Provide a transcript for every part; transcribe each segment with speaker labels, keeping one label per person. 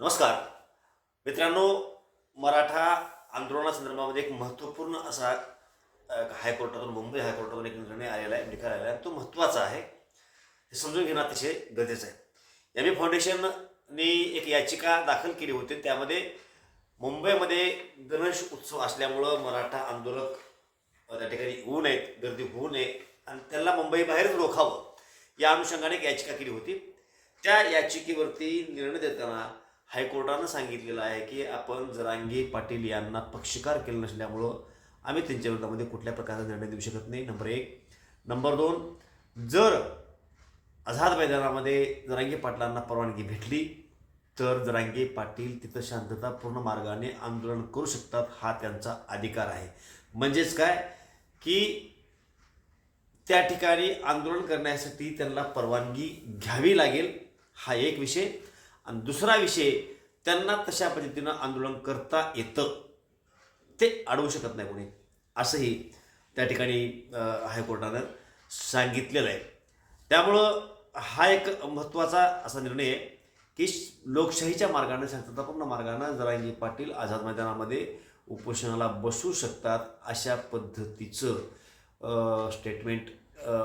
Speaker 1: नमस्कार. मित्रांनो मराठा आंदोलनासंदर्भामध्ये एक महत्त्वपूर्ण असा हायकोर्टातून मुंबई हायकोर्टातून एक निर्णय आलेला आहे निकाल आलेला आहे. तो महत्त्वाचा आहे. हे समजून घेणं अतिशय गरजेचं आहे. एम ए फाउंडेशनने एक याचिका दाखल केली होती. त्यामध्ये मुंबईमध्ये गणेश उत्सव असल्यामुळं मराठा आंदोलक त्या ठिकाणी येऊ नयेत गर्दी होऊ नये आणि त्यांना मुंबईबाहेरच रोखावं या अनुषंगाने एक याचिका केली होती. त्या याचिकेवरती निर्णय देताना हायकोर्टानं सांगितलेलं आहे की आपण जरांगे पाटील यांना पक्षकार केलं नसल्यामुळं आम्ही त्यांच्या विरोधामध्ये कुठल्या प्रकारचा निर्णय देऊ शकत नाही. नंबर एक. नंबर दोन जर आझाद मैदानामध्ये जरांगे पाटलांना परवानगी भेटली तर जरांगे पाटील तिथं शांततापूर्ण मार्गाने आंदोलन करू शकतात हा त्यांचा अधिकार आहे. म्हणजेच काय? की त्या ठिकाणी आंदोलन करण्यासाठी त्यांना परवानगी घ्यावी लागेल हा एक विषय. आणि दुसरा विषय त्यांना तशा पद्धतीनं आंदोलन करता येतं. ते अडवू शकत नाही कोणी. असंही त्या ठिकाणी हायकोर्टानं सांगितलेलं आहे. त्यामुळं हा एक महत्त्वाचा असा निर्णय आहे की लोकशाहीच्या मार्गाने शांततापूर्ण मार्गाने जरांगी पाटील आझाद मैदानामध्ये उपोषणाला बसू शकतात अशा पद्धतीचं स्टेटमेंट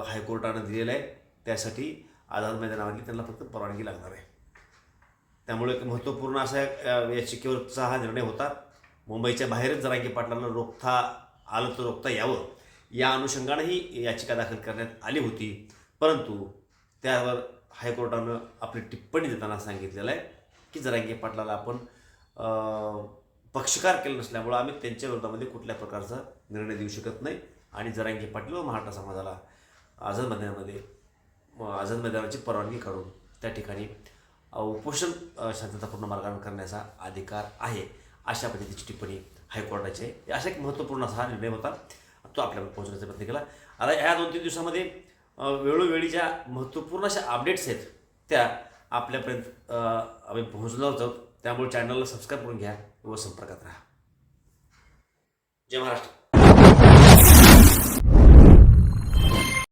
Speaker 1: हायकोर्टानं दिलेलं आहे. त्यासाठी आझाद मैदानामध्ये त्यांना फक्त परवानगी लागणार आहे. त्यामुळे एक महत्त्वपूर्ण असा या याचिकेवरचा हा निर्णय होता. मुंबईच्या बाहेरच जरांगी पाटलांना रोखता आलं तर रोखता यावं. या अनुषंगानं ही याचिका दाखल करण्यात आली होती. परंतु त्यावर हायकोर्टानं आपली टिप्पणी देताना सांगितलेलं आहे की जरांगे पाटलाला आपण पक्षकार केलं नसल्यामुळं आम्ही त्यांच्या विरोधामध्ये कुठल्या प्रकारचा निर्णय देऊ शकत नाही. आणि जरांगे पाटील व महाराष्ट्र समाजाला आझाद मैदानामध्ये आझाद मैदानाची परवानगी काढून त्या ठिकाणी उपोषण शांततापूर्ण मार्गाने करण्याचा अधिकार आहे. अशा पद्धतीची टिप्पणी हायकोर्टाची. आहे असा एक महत्त्वपूर्ण असा निर्णय होता. तो आपल्याला पोहोचण्याचा प्रयत्न केला. आता ह्या दोन तीन दिवसामध्ये वेळोवेळी ज्या महत्त्वपूर्ण अशा अपडेट्स आहेत त्या आपल्यापर्यंत आम्ही पोहोचलो होतो. त्यामुळे चॅनलला सबस्क्राईब करून घ्या व संपर्कात राहा. जय महाराष्ट्र.